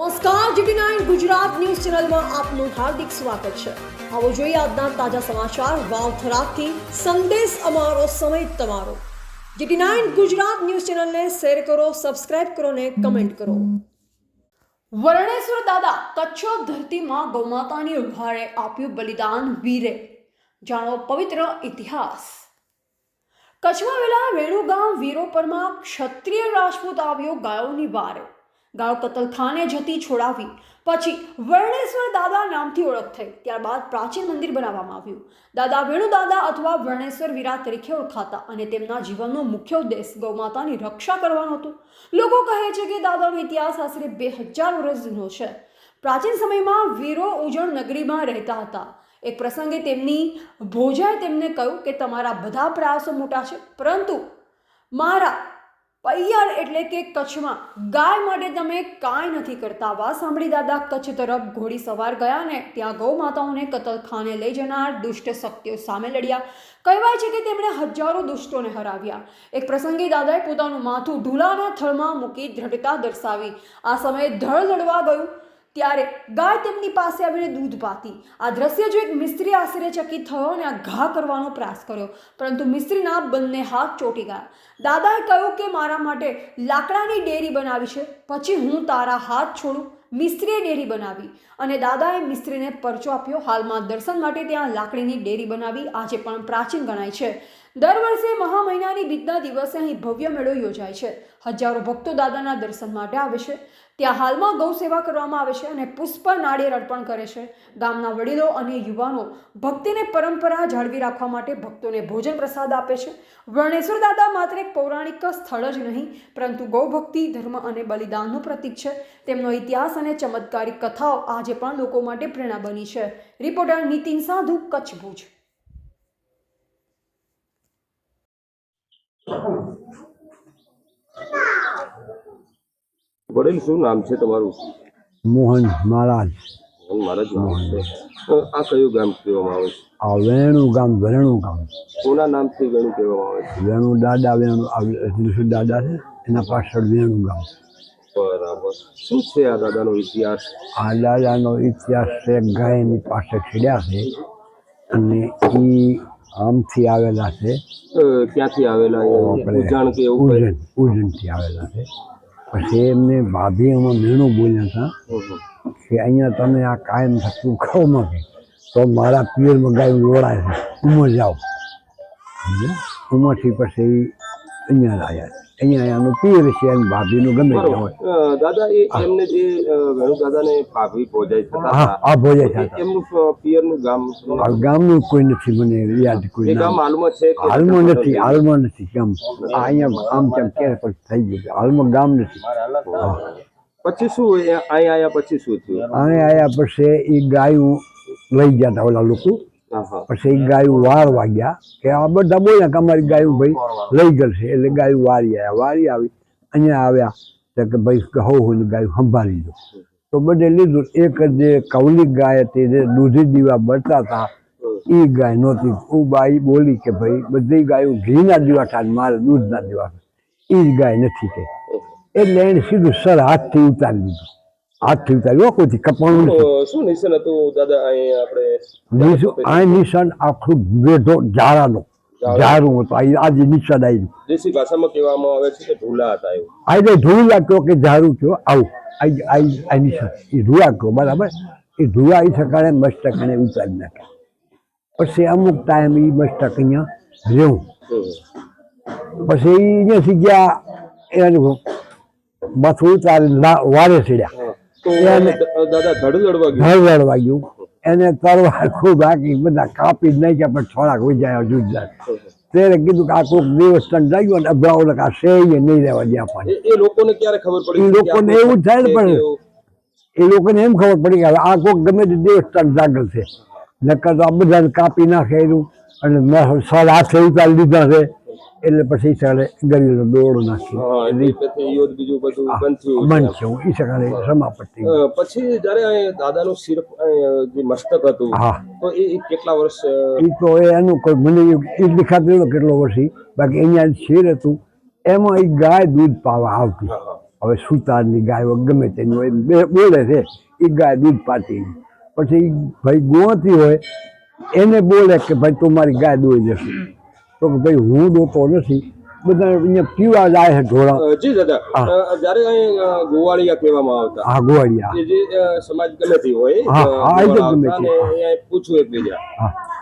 નમસ્કાર GT nine Gujarat news ચેનલમાં આપનું હાર્દિક સ્વાગત છે. આવો જોઈએ આજના તાજા સમાચાર વાવથરાથી. સંદેશ અમારો સમય તમારો. જીટી નાઇન ગુજરાત ન્યૂઝ ચેનલને શેર કરો, સબસ્ક્રાઇબ કરો ને કમેન્ટ કરો. વર્ણેશ્વર દાદા કચ્છો ધરતીમાં ગૌમાતાની ઉભારે આપ્યું બલિદાન વીરે. જાણો પવિત્ર ઇતિહાસ. કચ્છમાં આવેલા વેણુગામ વીરોપરમાં ક્ષત્રિય રાજપૂત આવ્યો ગાયોની વારે. ગાયો કતલખાને જતી છોડાવી. પછી વર્ણેશ્વર દાદા નામથી ઓળખ થઈ. ત્યારબાદ પ્રાચીન મંદિર બનાવવામાં આવ્યું. દાદા વેણુ દાદા અથવા વર્ણેશ્વર વીરા તરીકે ઓળખાતા અને તેમના જીવનનો મુખ્ય ઉદ્દેશ ગૌમાતાની રક્ષા કરવાનો હતો. લોકો કહે છે કે દાદાનો ઇતિહાસ આશરે બે હજાર વર્ષ જૂનો છે. પ્રાચીન સમયમાં વીરો ઉજણ નગરીમાં રહેતા હતા. એક પ્રસંગે તેમની ભોજાએ તેમને કહ્યું કે તમારા બધા પ્રયાસો મોટા છે, પરંતુ મારા પૈયર એટલે કે કચ્છમાં. ગાય માટે તમે કાંઈ નથી કરતા. વા સાંભળી દાદા, કચ્છ તરફ ઘોડી સવાર ગયા ને, ત્યાં ગૌ માતાઓને કતલખાને લઈ જનાર દુષ્ટ શક્તિઓ સામે લડ્યા. કહેવાય છે કે તેમણે હજારો દુષ્ટોને હરાવ્યા. એક પ્રસંગે દાદાએ પોતાનું માથું ઢૂલાના થળમાં મૂકી દ્રઢતા દર્શાવી. આ સમયે ધળ લડવા ગયું. ત્યારે ગાય તેમની પાસે આવીને દૂધ પાતી. આ દ્રશ્ય જો એક મિસ્ત્રી આશ્ચર્યચકિત થયો અને આ ઘા કરવાનો પ્રયાસ કર્યો, પરંતુ મિસ્ત્રીના બંને હાથ ચોટી ગયા. દાદાએ કહ્યું કે મારા માટે લાકડાની ડેરી બનાવી છે, પછી હું તારા હાથ છોડું. મિસ્ત્રીએ ડેરી બનાવી અને દાદાએ મિસ્ત્રીને પરચો આપ્યો. હાલમાં દર્શન માટે ત્યાં લાકડીની ડેરી બનાવી આજે પણ પ્રાચીન ગણાય છે. દર વર્ષે મહા મહિનાની બીજના દિવસે અહીં ભવ્ય મેળો યોજાય છે. હજારો ભક્તો દાદાના દર્શન માટે આવે છે. ત્યાં હાલમાં ગૌ સેવા કરવામાં આવે છે અને પુષ્પ નાળિયેર અર્પણ કરે છે. ગામના વડીલો અને યુવાનો ભક્તિને પરંપરા જાળવી રાખવા માટે ભક્તોને ભોજન પ્રસાદ આપે છે. વર્ણેશ્વર દાદા માત્ર એક પૌરાણિક સ્થળ જ નહીં, પરંતુ ગૌભક્તિ ધર્મ અને બલિદાનનું પ્રતીક છે. તેમનો ઇતિહાસ અને ચમત્કારિક કથાઓ આજે પણ લોકો માટે પ્રેરણા બની છે. રિપોર્ટર નીતિન સાધુ, કચ્છ ભુજ. વડીલ શું નામ છે તમારું? મોહન મહારાજ મોહન મહારાજ નામ છે. આ કયું ગામ કહેવામાં આવે છે? આ વેણુ ગામ વેણુ ગામ. કોના નામથી ગણું કહેવામાં આવે છે? વેણુ દાદા વેણુ દાદા છે એના પાછળ વેણુ ગામ. બરાબર. શું છે આ દાદાનો ઇતિહાસ? આ દાદાનો ઇતિહાસ છે ગાયની પાસે ખેડ્યા છે અને એ આમથી આવેલા છે. ક્યાંથી આવેલા? ઉજાણ કે એવું આવેલા છે. પછી એમને ભાભી એમાં મેણું બોલ્યા હતા. કે અહીંયા તમે આ કાયમ થતું ખાઓ માં તો મારા પિયરમાં ગાયું લોડાય છે ઉમર જાઓ? ઉમરથી પછી અહીંયા આવ્યા અહીંયા એનું પિયર છે અને ભાભીનું ગમે તે હોય. દાદા એ એમને જે વેણુ દાદાને ભાભી ભોજાઈ થતા હા હતા આ ભોજે થતા એમનું પિયરનું ગામ ગામનું કોઈ નથી મને યાદ કોઈ ગામ હાલમાં છે હાલમાં નથી? હાલમાં નથી ગામ અહીંયા આમ તેમ ક્યારે પછી થઈ ગયું હાલમાં ગામ નથી. પછી શું અહીંયા અહીં આયા પછી શું થયું? અહીંયા આવ્યા પછી એ ગાયું લઈ ગયા હતા ઓલા લોકો. પછી ગાયું વાર વાગ્યા. કે આ બધા બોલ્યા કે અમારી ગાયું ભાઈ લઈ જશે. એટલે ગાયું વારી આવ્યા વારી આવી. અહીંયા આવ્યા. તો કે ભાઈ હો હું ગાયું સંભાળી દો તો બધે લીધું. એક જે કૌલિક ગાય હતી જે દૂધી દીવા બળતા હતા એ ગાય નહોતી. હું બાઈ બોલી કે ભાઈ બધી ગાયું ઘીના દીવા થાય મારે દૂધના દીવા એ જ ગાય નથી કે એટલે એને સીધું સર હાથથી ઉતારી દીધું. હાથથી ઉતાર્યું કોઈથી કપાણું શું નિશાન હતું દાદા અહીં આપણે આ નિશાન આખું વેઢો જારાનો જારું હતું. આજે નિશાન આવ્યું દેશી ભાષામાં કહેવામાં આવે છે કે ઢૂલા હતા એવું. આજે ઢૂલા કહો કે જારું કહો આવું. આ નિશાન. એ ઢૂલા કહો બરાબર? એ ઢૂલા એ સકાળે મસ્તકને ઉતારી નાખે. પછી અમુક ટાઈમ એ મસ્તક અહીંયા રહેવું. પછી અહીંયાથી ગયા એનું માથું ઉતારી વારે ચડ્યા. દાદા ધડ લડવા ગયું. ધડ વાગ્યું એને તરવાર ખૂબ હાકી બધા કાપી જ નાખ્યા પણ થોડાક વજાયા જુદા ત્યારે કીધું કે આ કોઈક દેવસ્થાન જાગ્યું અને અભરાવો આ સે નહીં રહેવા જ્યાં પણ એ- લોકોને ક્યારે ખબર પડી લોકોને એવું થાય ને પણ એ લોકોને એમ ખબર પડી કે આ કોઈક ગમે તે દિવસ જાગલ છે. નકર તો આ બધાને કાપી નાખે અને સર હાથે ઉતારી લીધા છે. એટલે પછી સકાળે ગરીબનો દોડો નાખી. પછી યુદ્ધ બીજું બધું બંધ થયું બંધ છે. હું સકાળે સમાપત્તિ અ, પછી જયારે દાદાનું શિર જે મસ્તક હતું હા. તો એ એ કેટલા વર્ષ એ તો એ એનું કોઈ મને એટલી ખાતરી કેટલો વર્ષી બાકી અહીંયા શેર હતું એમાં એ ગાય દૂધ પાવા આવતી. હવે સુતારની ગાય ગમે તેની હોય બોલે છે એ ગાય દૂધ પાતી. પછી ભાઈ ગોતી હોય એને બોલે કે ભાઈ તું મારી ગાય દોઈ જશે તો કે ભાઈ હું દોતો નથી. બધા અહીંયા પીવા જાય છે ઢોળા. જી દાદા. જ્યારે અહીં ગોવાળિયા કહેવામાં આવતા. હા ગોવાળિયા. જે સમાજ ગમે હોય હા, એ તો ગમે તે. ને પૂછવું એકબીજા બીજા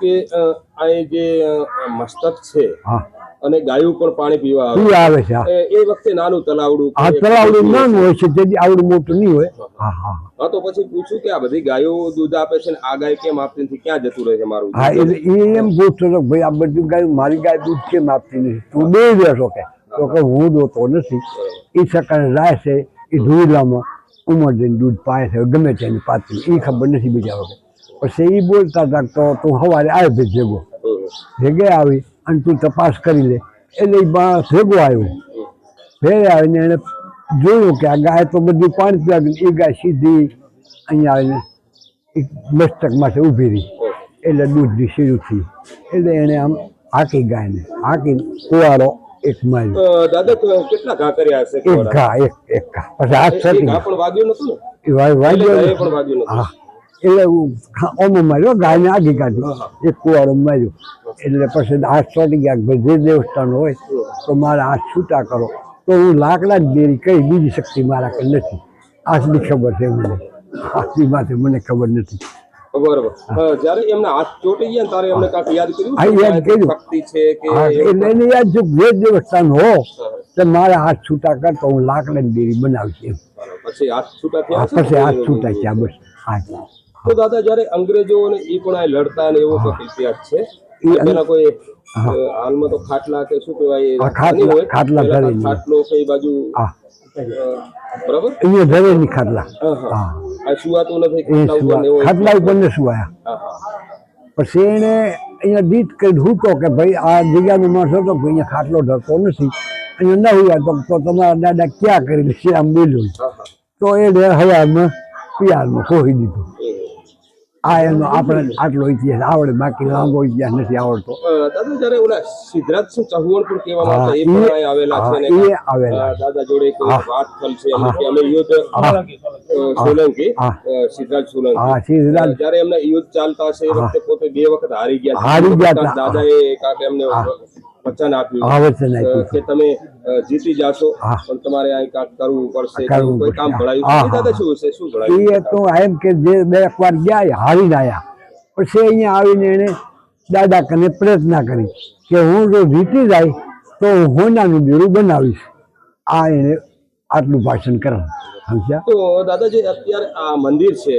કે અહીં જે મસ્તક છે હા. અને ગાયો પણ પાણી પીવા આવે. પીવા આવે છે એ વખતે નાનું તલાવડું કુંડું નાનું હોય છે જેથી આવડું મોટું નહીં હોય. હા હા. હા તો પછી પૂછું કે આ બધી ગાયો દૂધ આપે છે ને આ ગાય કેમ આપતી નથી? ક્યાં જતું રહે છે મારું હા એટલે એ એમ પૂછતો હતો કે ભાઈ આ બધી ગાય મારી ગાય દૂધ કેમ આપતી નથી? તું બે બેસો કે. તો કે હું દોતો નથી. એ સકાળે જાય છે એ ધોઈલામાં ઉમર જઈને દૂધ પાય છે ગમે તેની પાતી એ ખબર નથી બીજા વખત પછી એ બોલતા હતા તો તું સવારે આવે ભેગ. ભેગે આવી અને તું તપાસ કરી લે. એટલે એ બા ભેગો આવ્યો. ફેરે આવીને એણે જોયું કે આ ગાય તો બધી પાણી પીવા એ ગાય સીધી અહીંયા આવીને એક મસ્તક માટે ઊભી રહી. એટલે દૂધની શીરું થઈ એટલે એણે આમ હાકી ગાયને. હાકી કુવાડો એક માર્યો. દાદા કેટલા ઘા કર્યા હશે એક ઘા એક એક ઘા. પછી હાથ એ ઘા પણ વાગ્યું નતું ને? વાય- વાગ્યો વાગ્યું હા. એટલે હું ખા- માર્યો ગાયને આગી કાઢી. એક કુવારો માર્યો. એટલે પછી હાથ ચોટી ગયા જે દેવસ્થાન હોય તો મારા હાથ છૂટા કરો. તો હું લાકડા જ દેરી કઈ બીજી શક્તિ મારા કે નથી. આટલી ખબર છે મને. આટલી માથે મને ખબર નથી. બરોબર. જ્યારે એમના હાથ ચોટી ગયા ત્યારે એમને કાંઈક યાદ કર્યું? હા, યાદ કર્યું. શક્તિ છે કે એટલે એને યાદ જો બે દેવસ્થાન હો તો મારા હાથ છૂટા કર તો હું લાકડાની દેરી બનાવીશ એમ. પછી હાથ છૂટા થયા છે પછી હાથ છૂટા થયા બસ. હા તો દાદા જ્યારે અંગ્રેજો ને એ પણ આ લડતા ને એવો ઇતિહાસ છે? એ કોઈ હાલમાં તો ખાટલા કે શું કહેવાય ખાટલા- નહીં હોય. ખાટલા પેલા ધરેલી. ખાટલો કે બાજુ બરાબર? અહીંયા ધરેલી ખાટલા. હા હા. હા. આ સુવાતું નથી ખાટલા ઉપર ને એવો સુવા ખાટલા ઉપર ને સુવાયા. હા હા. પછી એને અહીંયા દીત કરી હૂતો કે ભાઈ આ જગ્યાનો માણસ કે અહીંયા ખાટલો ઢળતો નથી. અહીંયા ન હોય તો તો તમારા દાદા ક્યાં કરી લેશે આમ બોલ્યું. તો હા. તો માં હયારમાં પિયારમાં ખોઈ દીધું. એ. આ એનો આપણે આટલો ઇતિહાસ આવડે બાકી લાંબો ઇતિહાસ નથી આવડતો. દાદા જ્યારે ઓલા સિદ્ધરાજસિંહ ચૌહાણ પણ કહેવામાં આવતા એ એ- પણ આવેલા છે એ આવેલા. દાદા જોડે એક વાત થલ છે એમને કે અમે યુદ્ધ સોલંકી સિદ્ધરાજ સોલંકી. હા સિદ્ધરાજ. જ્યારે એમના યુદ્ધ ચાલતા હશે એ વખતે પોતે બે વખત હારી ગયા દાદા હારી ગયા. કાંક એમને વચન આપ્યું કે તમે જીતી જાશો પણ તમારે અહીં કાંક કરવું પડશે કોઈ કામ ભળાયું દાદા શું છે શું ભળાયું એ તો એમ કે જે બે વાર ગયા હારી ગયા આવ્યા પછી અહીંયા આવીને એને દાદા કને પ્રયત્ન કરી કે હું જો જીતી જાય તો હું હોનાનું દેરું બનાવીશ. આ એને આટલું ભાષણ કરે સમજ્યા તો દાદાજી અત્યારે આ મંદિર છે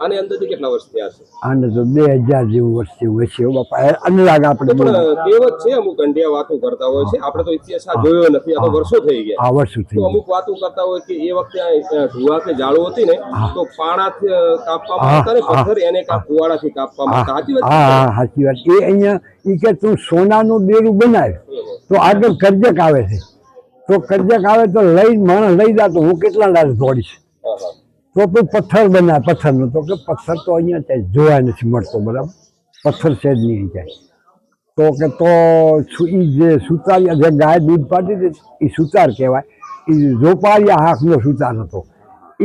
આને અંદાજે કેટલા વર્ષ થયા છે? આને તો બે હજાર જેવું વર્ષ જેવું હશે બાપા. અનુરાગ આપણે તો બોલીએ. પણ કહેવત છે અમુક ગંઢિયા વાતો કરતા હોય છે. આપણે તો ઇતિહાસ આ જોયો નથી આ તો વર્ષો થઈ ગયા. આ વર્ષો થઈ અમુક વાતો કરતા હોય કે એ વખતે ધુવા કે જાળો હતી ને તો પાણાથી કાપવામાં આવતા ને પથ્થર એને કુવાડાથી કાપવામાં આવતા. સાચી વાત હા હા સાચી વાત. એ અહીંયા એ કે તું સોનાનું દેરું બનાવ તો આગળ કરજક આવે છે. તો કરજક આવે તો લઈ માણસ લઈ જાતો હું કેટલા દાડ દોડીશ. તો તું પથ્થર બનાવ પથ્થરનો. તો કે પથ્થર તો અહીંયા ત્યાં જોવા નથી મળતો બરાબર? પથ્થર છે જ નહીં જાય તો કે તો એ જે સુતારિયા જે ગાય દૂધ પાડી હતી એ સુતાર કહેવાય. એ ઝોપાળિયા હાથનો સુતાર હતો.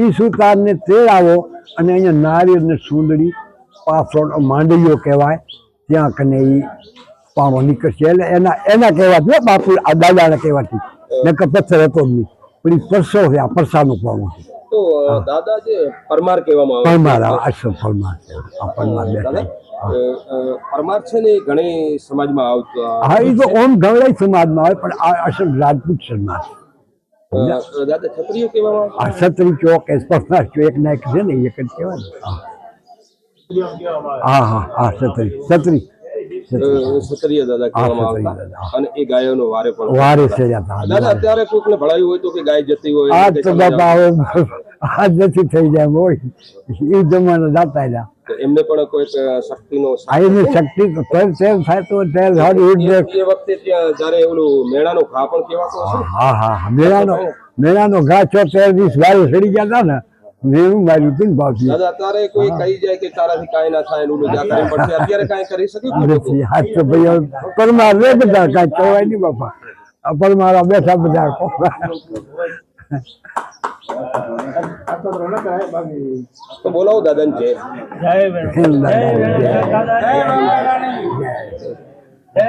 એ સુતારને તેડાવો અને અહીંયા નારિયેળ ને સુંદડી પાછળ માંડવીઓ કહેવાય. ત્યાં કને એ પાણો નીકળશે. એટલે એના એના કહેવાથી બાપુ આ દાદાને કહેવાથી. નકર પથ્થર હતો નહીં. પણ એ પરસો આ પરસાનો પાણો તો દાદા જે પરમાર કહેવામાં આવે પરમાર આ પરમાર. આ પરમાર દાદા બેઠા અ, અ, પરમાર છે ને ઘણી સમાજમાં આવતું હા એ તો ઓમ ગવડાઈ સમાજમાં આવે પણ આ અસલ રાજપૂત સમાજ. દાદા ક્ષત્રિય કહેવામાં આ છત્રી ચોક એ પરમાર ચોક ના છે ને એક જ કહેવાય હા. હા હા છત્રી. અ, ક્ષત્રિય દાદા કહેવામાં આવતા. અને એ ગાયોનો વારે પણ વારે છે દાદા અત્યારે કોઈકને ભળાયું હોય તો કે ગાય જતી હોય આજ તો બાપા હવે આજ નથી થઈ જાય હોય. એ જમાનો જાતા રહ્યા. એમને પણ કોઈક શક્તિનો એની શક્તિ તો તેર તેર થાય તો તેર સારી એ એ વખતે ત્યાં જ્યારે ઓલું મેળાનો ઘા પણ કહેવાતો હા હા મેળાનો મેળાનો ઘા છો તેર દિવસ ગાયો સડી ગયા હતા ને. મેળું માર્યું હતું ને ભાવથી દાદા અત્યારે કોઈ કહી જાય કે તારાથી કાંઈ ના થાય ને ઓલું જા કરીને પડશે અત્યારે કાંઈ કરી શકે કોઈ લોકો? નથી હાથ તો ભાઈ હવે પરમાર રે બધા કાંઈ કહેવાય નહીં બાપા આ પરમારા બેઠા બધા તો બોલાવો દાદાને છે દાદા જય